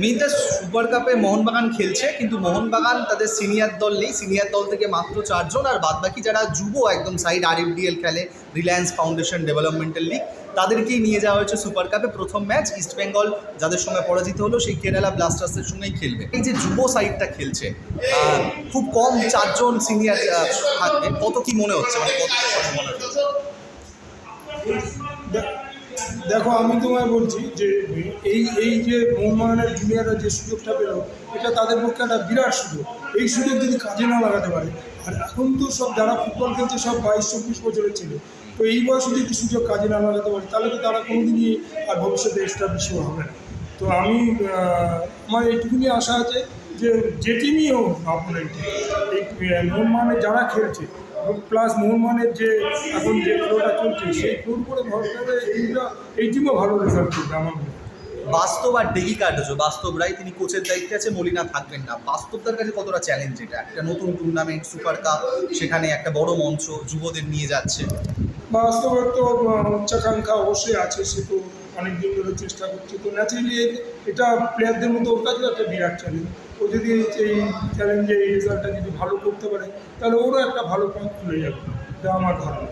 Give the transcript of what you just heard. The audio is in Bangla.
এমনিতে সুপার কাপে মোহনবাগান খেলছে, কিন্তু মোহনবাগান তাদের সিনিয়র দল নেই। সিনিয়র দল থেকে মাত্র চারজন, আর বাদবাকি যারা যুব, একদম সাইড আর খেলে রিলায়েন্স ফাউন্ডেশন ডেভেলপমেন্টাল লিগ তাদেরকেই নিয়ে যাওয়া হয়েছে সুপার কাপে। প্রথম ম্যাচ ইস্টবেঙ্গল যাদের সঙ্গে পরাজিত হলো, সেই কেরালা ব্লাস্টার্সের সঙ্গেই খেলবে। এই যে যুব সাইডটা খেলছে খুব কম চারজন সিনিয়র থাকবে। কত কি মনে হচ্ছে? মানে কত দে- দেখো, আমি তোমায় বলছি যে এই এই যে মোহনবাগানের জুনিয়ররা যে সুযোগটা পেল, এটা তাদের পক্ষে একটা বিরাট সুযোগ। এই সুযোগ যদি কাজে না লাগাতে পারে, আর এখন তো সব যারা ফুটবল খেলছে, সব বাইশ, চব্বিশ বছরের ছিল, তো এই বয়সে যদি সুযোগ কাজে না লাগাতে পারে, তাহলে তো তারা কোনোদিনই আর ভবিষ্যতে এক্সট্রা বেশি হবে না। তো আমি আমার এইটুকুনি আশা আছে যে যে টিমই হোক অপোনেন্ট এই মোহনবাগানে যারা খেলছে প্লাস মোহনমানের যে এখন যে ফ্লোটা চলছে, সেই ফ্লোর করে করে এইটা, এই টিমও ভালো রেজাল্ট করবে আমার মনে বাস্তব আর ডেগি কার্ডোজো বাস্তব রায় তিনি কোচের দায়িত্বে আছে, মলিনা থাকবেন না। বাস্তবদের কাছে কতটা চ্যালেঞ্জ এটা? একটা নতুন টুর্নামেন্ট সুপার কাপ সেখানে একটা বড় মঞ্চ, যুবদের নিয়ে যাচ্ছে। বাস্তবে তো উচ্চাকাঙ্ক্ষা অবশ্যই আছে, সে তো অনেক দিন ধরে চেষ্টা করছে। তো ন্যাচারালি এটা প্লেয়ারদের মধ্যে ওর কাছেও একটা বিরাট চ্যালেঞ্জ ও যদি এই চ্যালেঞ্জে এই রেজাল্টটা যদি ভালো করতে পারে, তাহলে ওরও একটা ভালো পথ খুলে যাবে। এটা আমার ধারণা।